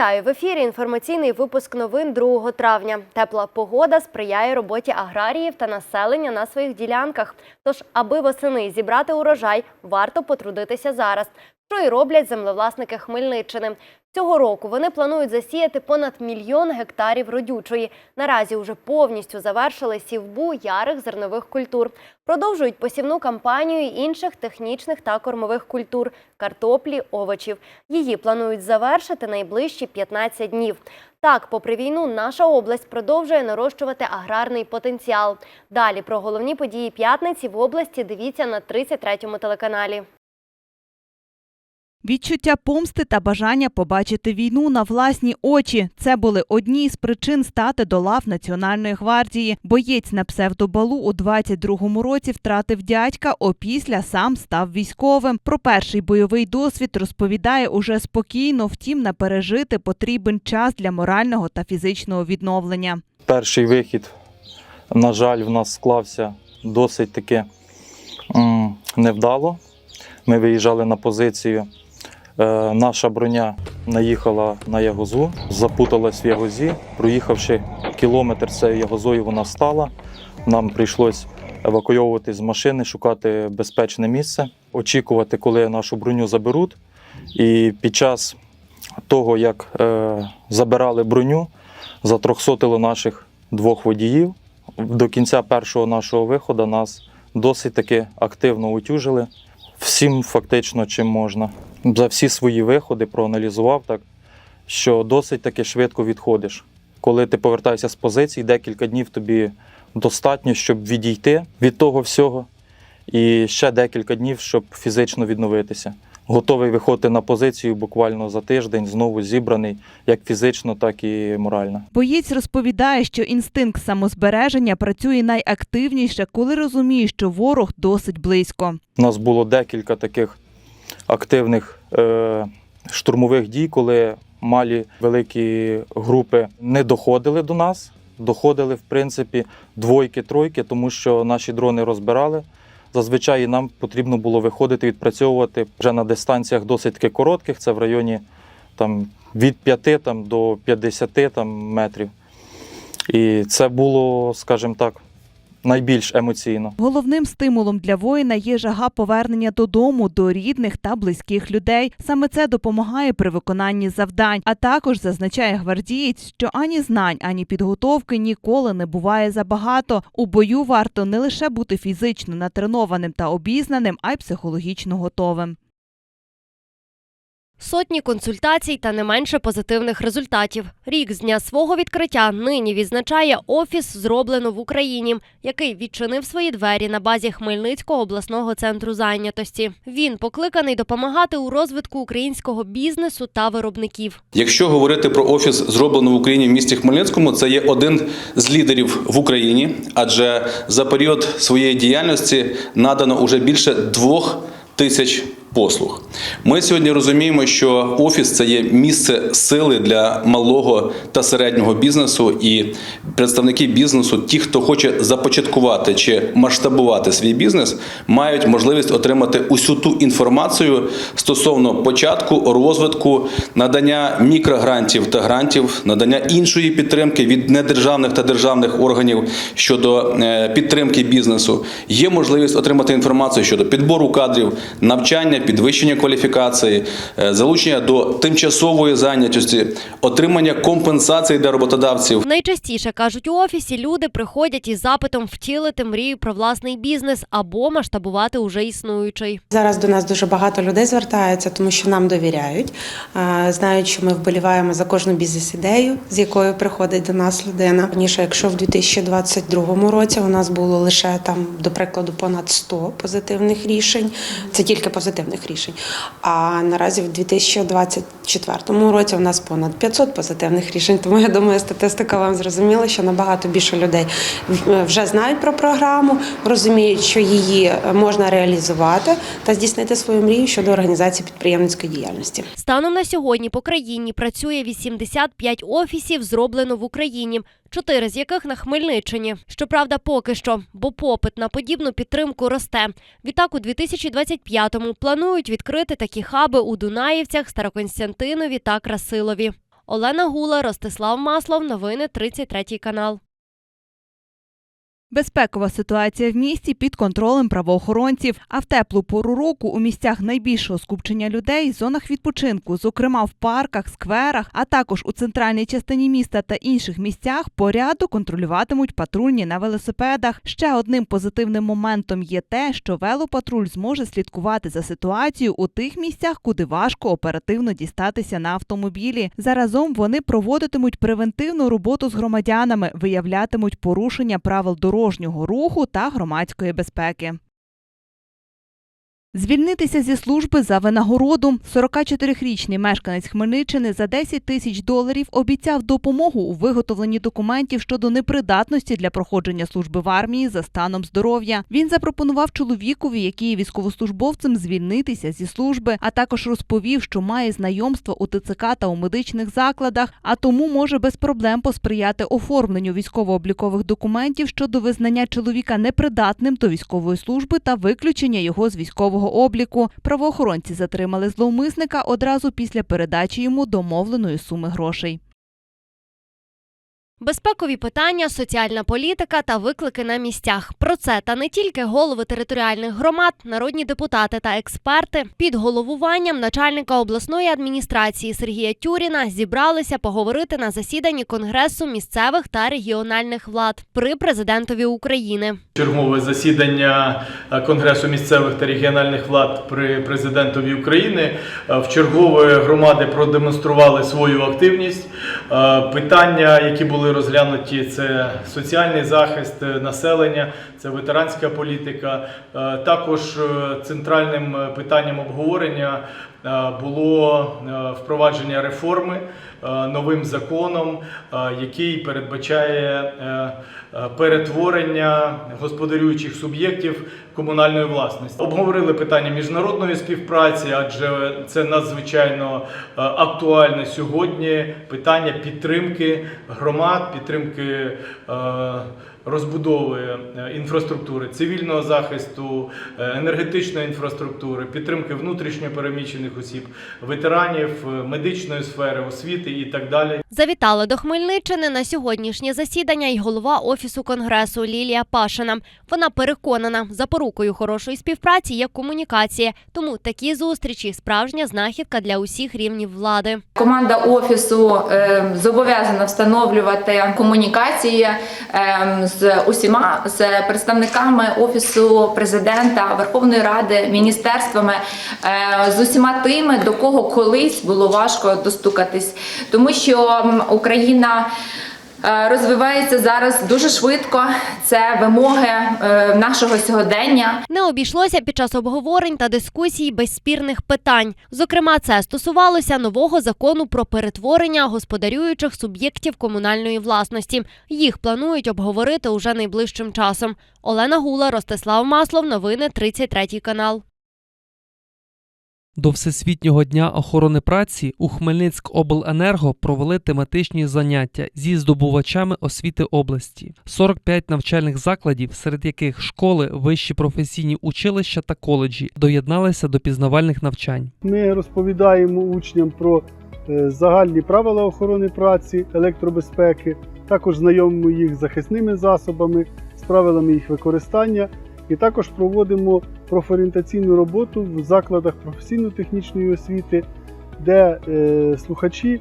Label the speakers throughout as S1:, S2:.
S1: Вітаю в ефірі. Інформаційний випуск новин 2 травня. Тепла погода сприяє роботі аграріїв та населення на своїх ділянках. Тож, аби восени зібрати урожай, варто потрудитися зараз. Що й роблять землевласники Хмельниччини. Цього року вони планують засіяти понад мільйон гектарів родючої. Наразі вже повністю завершили сівбу ярих зернових культур. Продовжують посівну кампанію інших технічних та кормових культур картоплі, овочів. Її планують завершити найближчі 15 днів. Так, попри війну, наша область продовжує нарощувати аграрний потенціал. Далі про головні події п'ятниці в області дивіться на 33-му телеканалі.
S2: Відчуття помсти та бажання побачити війну на власні очі це були одні з причин стати до лав Національної гвардії. Боєць на псевдобалу у 22-му році втратив дядька, опісля сам став військовим. Про перший бойовий досвід розповідає уже спокійно, втім, на пережити потрібен час для морального та фізичного відновлення.
S3: Перший вихід, на жаль, в нас склався досить таки невдало. Ми виїжджали на позицію. Е, наша броня наїхала на ягозу, запуталась в ягозі. Проїхавши кілометр цією ягозою, вона стала. Нам прийшлось евакуйовувати з машини, шукати безпечне місце, очікувати, коли нашу броню заберуть. І під час того, як е, забирали броню, затрьохсотило наших двох водіїв. До кінця першого нашого виходу нас досить таки активно утюжили. Всім фактично чим можна. За всі свої виходи проаналізував так, що досить таки швидко відходиш. Коли ти повертаєшся з позиції, декілька днів тобі достатньо, щоб відійти від того всього, і ще декілька днів, щоб фізично відновитися. Готовий виходити на позицію буквально за тиждень, знову зібраний як фізично, так і морально.
S2: Боєць розповідає, що інстинкт самозбереження працює найактивніше, коли розуміє, що ворог досить близько.
S3: У нас було декілька таких активних е, штурмових дій, коли малі великі групи не доходили до нас. Доходили, в принципі, двойки-тройки, тому що наші дрони розбирали. Зазвичай нам потрібно було виходити, відпрацьовувати вже на дистанціях досить коротких, це в районі там, від 5 там, до 50 там, метрів. І це було, скажімо так, найбільш емоційно.
S2: Головним стимулом для воїна є жага повернення додому, до рідних та близьких людей. Саме це допомагає при виконанні завдань. А також зазначає гвардієць, що ані знань, ані підготовки ніколи не буває забагато. У бою варто не лише бути фізично натренованим та обізнаним, а й психологічно готовим.
S1: Сотні консультацій та не менше позитивних результатів. Рік з дня свого відкриття нині відзначає офіс зроблено в Україні, який відчинив свої двері на базі Хмельницького обласного центру зайнятості. Він покликаний допомагати у розвитку українського бізнесу та виробників.
S4: Якщо говорити про офіс, зроблено в Україні в місті Хмельницькому, це є один з лідерів в Україні, адже за період своєї діяльності надано уже більше двох тисяч послуг. Ми сьогодні розуміємо, що офіс це є місце сили для малого та середнього бізнесу, і представники бізнесу, ті, хто хоче започаткувати чи масштабувати свій бізнес, мають можливість отримати усю ту інформацію стосовно початку, розвитку, надання мікрогрантів та грантів, надання іншої підтримки від недержавних та державних органів щодо е, підтримки бізнесу. Є можливість отримати інформацію щодо підбору кадрів, навчання, підвищення кваліфікації, е, залучення до тимчасової зайнятості, отримання компенсацій для роботодавців.
S1: Найчастіше кажуть у офісі, люди приходять із запитом втілити мрію про власний бізнес або масштабувати уже існуючий.
S5: Зараз до нас дуже багато людей звертається, тому що нам довіряють, знають, що ми вболіваємо за кожну бізнес-ідею, з якою приходить до нас людина. Раніше, якщо в 2022 році у нас було лише там, до прикладу, понад 100 позитивних рішень, це тільки позитивних рішень. А наразі в 2024 році у нас понад 500 позитивних рішень. Тому я думаю, статистика вам зрозуміла, що набагато більше людей вже знають про програму, розуміють, що її можна реалізувати та здійснити свою мрію щодо організації підприємницької діяльності.
S1: Станом на сьогодні по країні працює 85 офісів, зроблено в Україні, чотири з яких на Хмельниччині. Щоправда, поки що, бо попит на подібну підтримку росте. Відтак, у 2025-му планують відкрити такі хаби у Дунаївцях, Староконстянтинові та Красилові. Олена Гула, Ростислав Маслов. Новини 33 канал.
S2: Безпекова ситуація в місті під контролем правоохоронців. А в теплу пору року у місцях найбільшого скупчення людей, зонах відпочинку, зокрема в парках, скверах, а також у центральній частині міста та інших місцях, порядок контролюватимуть патрульні на велосипедах. Ще одним позитивним моментом є те, що велопатруль зможе слідкувати за ситуацією у тих місцях, куди важко оперативно дістатися на автомобілі. Заразом вони проводитимуть превентивну роботу з громадянами, виявлятимуть порушення правил дорожнього руху та громадської безпеки. Звільнитися зі служби за винагороду 44-річний мешканець Хмельниччини за 10 тисяч доларів обіцяв допомогу у виготовленні документів щодо непридатності для проходження служби в армії за станом здоров'я. Він запропонував чоловікові, який є військовослужбовцем, звільнитися зі служби, а також розповів, що має знайомство у ТЦК та у медичних закладах, а тому може без проблем посприяти оформленню військово-облікових документів щодо визнання чоловіка непридатним до військової служби та виключення його з військового обліку. Правоохоронці затримали зловмисника одразу після передачі йому домовленої суми грошей.
S1: Безпекові питання, соціальна політика та виклики на місцях. Про це та не тільки голови територіальних громад, народні депутати та експерти під головуванням начальника обласної адміністрації Сергія Тюріна зібралися поговорити на засіданні Конгресу місцевих та регіональних влад при президентові України.
S6: Чергове засідання е, Конгресу місцевих та регіональних влад при президентові України. Е, В чергове громади продемонстрували свою активність. Е, Питання, які були розглянуті, це соціальний захист е, населення, це ветеранська політика. Е, Також е, центральним питанням обговорення було впровадження реформи новим законом, який передбачає перетворення господарюючих суб'єктів комунальної власності. Обговорили питання міжнародної співпраці, адже це надзвичайно е, актуальне сьогодні питання підтримки громад, підтримки е, розбудови е, інфраструктури, цивільного захисту, е, енергетичної інфраструктури, підтримки внутрішньо переміщених осіб, ветеранів, е, медичної сфери, освіти і так далі.
S1: Завітали до Хмельниччини на сьогоднішнє засідання й голова офісу конгресу Лілія Пашина. Вона переконана, запорукою хорошої співпраці є комунікація, тому такі зустрічі справжня знахідка для усіх рівнів влади.
S7: Команда офісу е, зобов'язана встановлювати комунікації е, з усіма з представниками офісу президента, Верховної Ради, міністерствами, е, з усіма тими, до кого колись було важко достукатись, тому що Україна. Е, Розвивається зараз дуже швидко. Це вимоги е, нашого сьогодення.
S1: Не обійшлося під час обговорень та дискусій без спірних питань. Зокрема, це стосувалося нового закону про перетворення господарюючих суб'єктів комунальної власності. Їх планують обговорити уже найближчим часом. Олена Гула, Ростислав Маслов. Новини 33 канал.
S8: До Всесвітнього дня охорони праці у Хмельницькобленерго провели тематичні заняття зі здобувачами освіти області. 45 навчальних закладів, серед яких школи, вищі професійні училища та коледжі, доєдналися до пізнавальних навчань.
S9: Ми розповідаємо учням про е, загальні правила охорони праці, електробезпеки, також знайомимо їх з захисними засобами, з правилами їх використання, і також проводимо профорієнтаційну роботу в закладах професійно-технічної освіти, де е, слухачі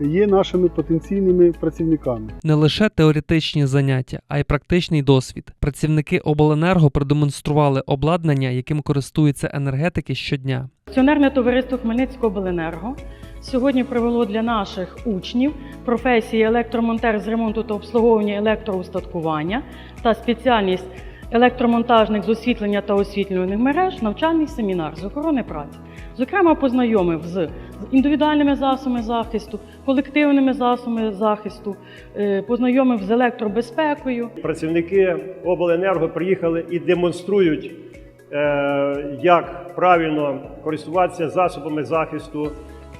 S9: є нашими потенційними працівниками.
S8: Не лише теоретичні заняття, а й практичний досвід. Працівники обленерго продемонстрували обладнання, яким користуються енергетики щодня.
S10: Акціонерне товариство Хмельницькобленерго сьогодні провело для наших учнів професії електромонтер з ремонту та обслуговування електроустаткування та спеціальність електромонтажник з освітлення та освітлювальних мереж навчальний семінар з охорони праці. Зокрема, познайомив з індивідуальними засобами захисту, колективними засобами захисту, е, познайомив з електробезпекою.
S11: Працівники обленерго приїхали і демонструють, е, як правильно користуватися засобами захисту,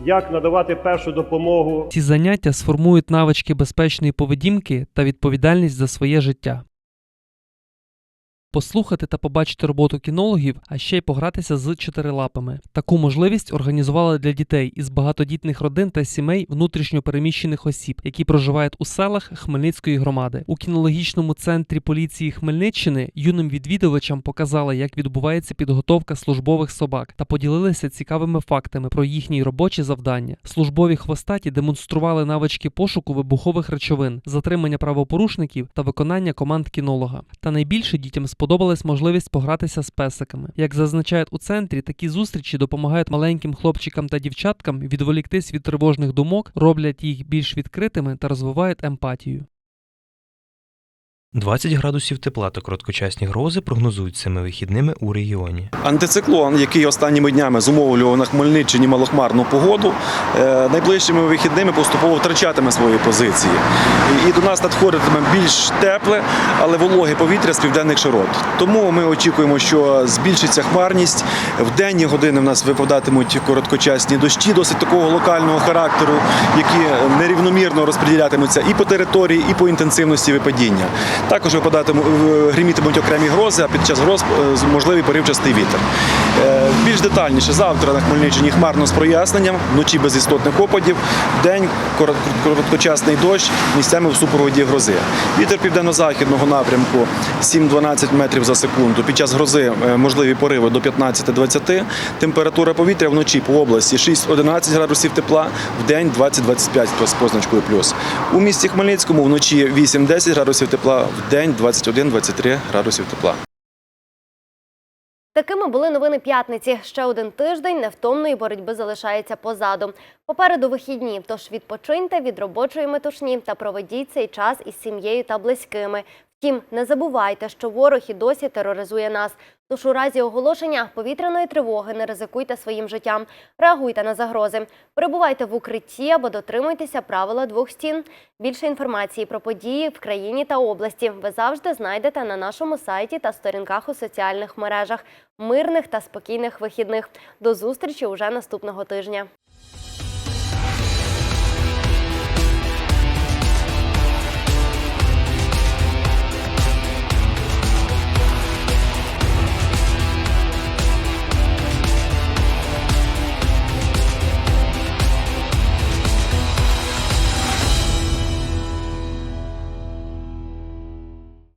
S11: як надавати першу допомогу.
S8: Ці заняття сформують навички безпечної поведінки та відповідальність за своє життя. Послухати та побачити роботу кінологів, а ще й погратися з чотирилапами. Таку можливість організували для дітей із багатодітних родин та сімей внутрішньо переміщених осіб, які проживають у селах Хмельницької громади. У кінологічному центрі поліції Хмельниччини юним відвідувачам показали, як відбувається підготовка службових собак та поділилися цікавими фактами про їхні робочі завдання. Службові хвостаті демонстрували навички пошуку вибухових речовин, затримання правопорушників та виконання команд кінолога. Та найбільше дітям сподобалась можливість погратися з песиками. Як зазначають у центрі, такі зустрічі допомагають маленьким хлопчикам та дівчаткам відволіктись від тривожних думок, роблять їх більш відкритими та розвивають емпатію.
S12: 20 градусів тепла та короткочасні грози прогнозують цими вихідними у регіоні.
S13: Антициклон, який останніми днями зумовлював на Хмельниччині малохмарну погоду, е, найближчими вихідними поступово втрачатиме свої позиції. І- до нас надходитиме більш тепле, але вологе повітря з південних широт. Тому ми очікуємо, що збільшиться хмарність. В денні години в нас випадатимуть короткочасні дощі, досить такого локального характеру, які нерівномірно розподілятимуться і по території, і по інтенсивності випадіння. Також випадатимуть грімітимуть гримітимуть окремі грози, а під час гроз е, можливий поривчастий вітер. Більш детальніше завтра на Хмельниччині хмарно з проясненням, вночі без істотних опадів, корот- короткочасний дощ, місцями в супроводі грози. Вітер південно-західного напрямку 7-12 метрів за секунду. Під час грози е, можливі пориви до 15-20. Температура повітря вночі по області 6-11 градусів тепла, вдень 20-25 з позначкою плюс. У місті Хмельницькому вночі 8-10 градусів тепла, вдень 21-23 градусів тепла.
S1: Такими були новини п'ятниці. Ще один тиждень невтомної боротьби залишається позаду. Попереду вихідні, тож відпочиньте від робочої метушні та проведіть цей час із сім'єю та близькими. Втім, не забувайте, що ворог і досі тероризує нас. Тож у разі оголошення повітряної тривоги не ризикуйте своїм життям, реагуйте на загрози, перебувайте в укритті або дотримуйтеся правила двох стін. Більше інформації про події в країні та області ви завжди знайдете на нашому сайті та сторінках у соціальних мережах. Мирних та спокійних вихідних. До зустрічі уже наступного тижня.